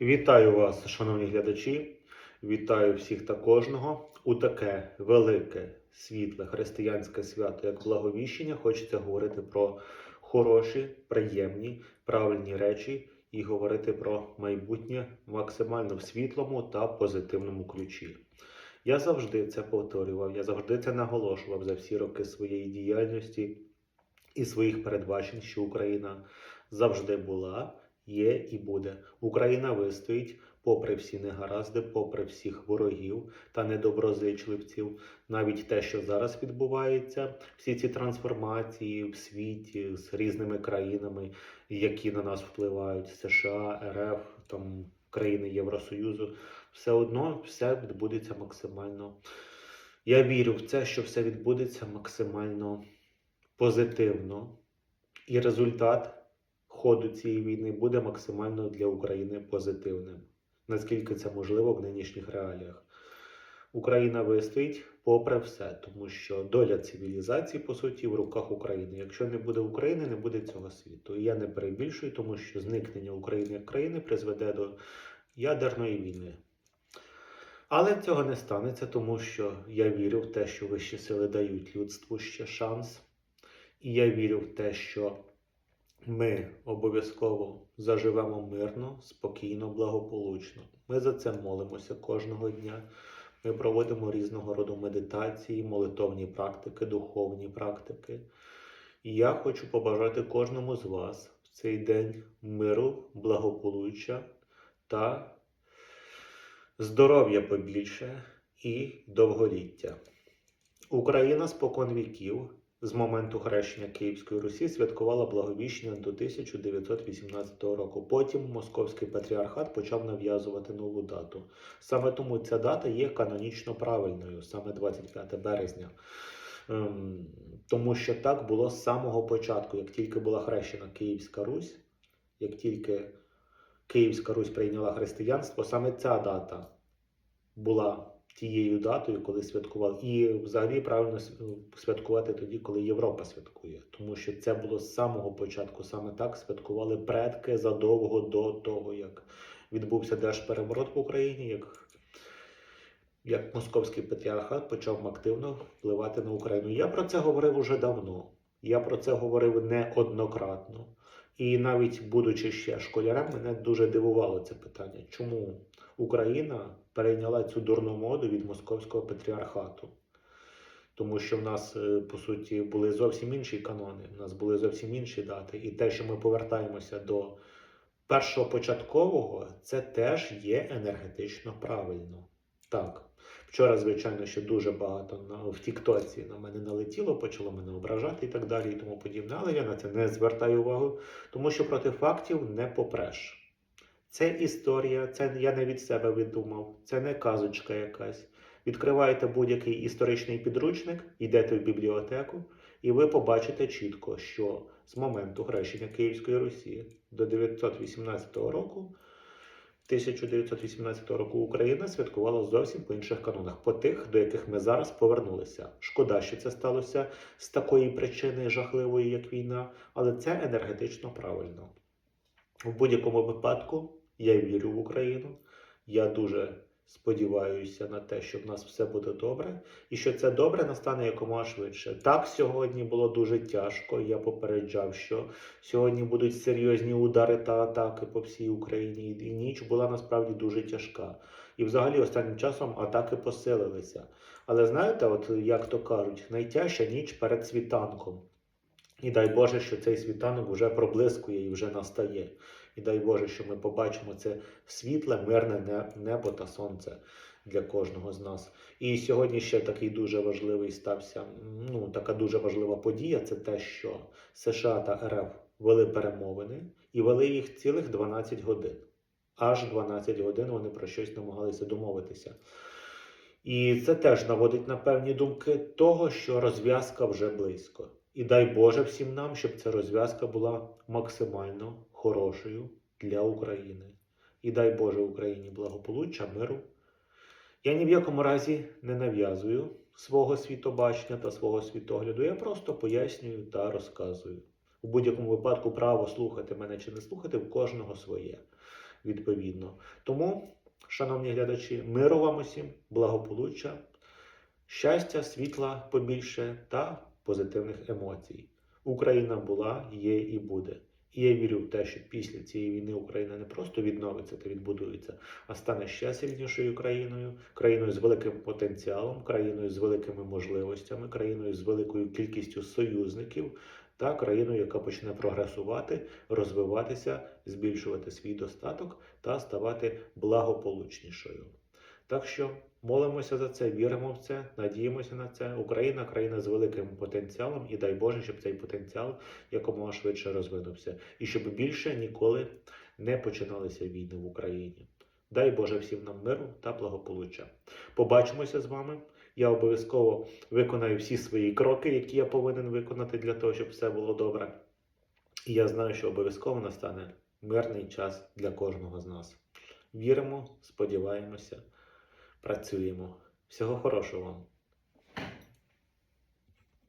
Вітаю вас, шановні глядачі. Вітаю всіх та кожного. У таке велике, світле християнське свято, як благовіщення, хочеться говорити про хороші, приємні, правильні речі і говорити про майбутнє максимально в світлому та позитивному ключі. Я завжди це повторював, я завжди це наголошував за всі роки своєї діяльності і своїх передбачень, що Україна завжди була, є і буде. Україна вистоїть попри всі негаразди, попри всіх ворогів та недоброзичливців. Навіть те, що зараз відбувається, всі ці трансформації в світі з різними країнами, які на нас впливають, США, РФ, там країни Євросоюзу, все одно все відбудеться максимально. Я вірю в це, що все відбудеться максимально позитивно, і результат ходу цієї війни буде максимально для України позитивним, наскільки це можливо в нинішніх реаліях. Україна вистоїть попри все, тому що доля цивілізації, по суті, в руках України. Якщо не буде України, не буде цього світу. І я не перебільшую, тому що зникнення України як країни призведе до ядерної війни. Але цього не станеться, тому що я вірю в те, що вищі сили дають людству ще шанс. І я вірю в те, що ми обов'язково заживемо мирно, спокійно, благополучно. Ми за це молимося кожного дня. Ми проводимо різного роду медитації, молитовні практики, духовні практики. І я хочу побажати кожному з вас в цей день миру, благополуччя та здоров'я побільше і довголіття. Україна спокон віків з моменту хрещення Київської Русі святкувала благовіщення до 1918 року. Потім Московський патріархат почав нав'язувати нову дату. Саме тому ця дата є канонічно правильною, саме 25 березня. Ем, Тому що так було з самого початку, як тільки була хрещена Київська Русь, як тільки Київська Русь прийняла християнство, саме ця дата була тією датою, коли святкував. І взагалі правильно святкувати тоді, коли Європа святкує. Тому що це було з самого початку, саме так святкували предки задовго до того, як відбувся держпереворот в Україні, як, як московський патріархат почав активно впливати на Україну. Я про це говорив уже давно. Я про це говорив неоднократно. І навіть будучи ще школярем, мене дуже дивувало це питання. Чому Україна перейняла цю дурну моду від московського патріархату? Тому що в нас, е, по суті, були зовсім інші канони, в нас були зовсім інші дати. І те, що ми повертаємося до першого початкового, це теж є енергетично правильно. Так. Вчора, звичайно, що дуже багато на, в Тіктоці на мене налетіло, почало мене ображати і так далі, і тому подібне. Але я на це не звертаю увагу, тому що проти фактів не попреш. Це історія, це я не від себе видумав, це не казочка якась. Відкриваєте будь-який історичний підручник, йдете в бібліотеку, і ви побачите чітко, що з моменту хрещення Київської Русі до 918 року 1918 року Україна святкувала зовсім по інших канонах, по тих, до яких ми зараз повернулися. Шкода, що це сталося з такої причини жахливої, як війна, але це енергетично правильно. В будь-якому випадку я вірю в Україну. Я дуже сподіваюся на те, що в нас все буде добре, і що це добре настане якомога швидше. Так, сьогодні було дуже тяжко. Я попереджав, що сьогодні будуть серйозні удари та атаки по всій Україні. І ніч була насправді дуже тяжка. І взагалі останнім часом атаки посилилися. Але знаєте, от як то кажуть, найтяжча ніч перед світанком. І дай Боже, що цей світанок вже проблискує і вже настає. І дай Боже, що ми побачимо це світле, мирне небо та сонце для кожного з нас. І сьогодні ще такий дуже важливий стався, ну така дуже важлива подія. Це те, що США та РФ вели перемовини і вели їх цілих 12 годин. Аж 12 годин вони про щось намагалися домовитися. І це теж наводить на певні думки того, що розв'язка вже близько. І дай Боже всім нам, щоб ця розв'язка була максимально хорошою для України. І дай Боже Україні благополуччя, миру. Я ні в якому разі не нав'язую свого світобачення та свого світогляду. Я просто пояснюю та розказую. У будь-якому випадку право слухати мене чи не слухати в кожного своє. відповідно. Тому, шановні глядачі, миру вам усім, благополуччя, щастя, світла побільше та позитивних емоцій. Україна була, є і буде. І я вірю в те, що після цієї війни Україна не просто відновиться та відбудується, а стане ще сильнішою країною, країною з великим потенціалом, країною з великими можливостями, країною з великою кількістю союзників та країною, яка почне прогресувати, розвиватися, збільшувати свій достаток та ставати благополучнішою. Так що молимося за це, віримо в це, надіємося на це. Україна країна з великим потенціалом, і дай Боже, щоб цей потенціал якомога швидше розвинувся, і щоб більше ніколи не починалися війни в Україні. Дай Боже всім нам миру та благополуччя. Побачимося з вами. Я обов'язково виконаю всі свої кроки, які я повинен виконати для того, щоб все було добре. І я знаю, що обов'язково настане мирний час для кожного з нас. Віримо, сподіваємося, працюємо. Всього хорошого вам!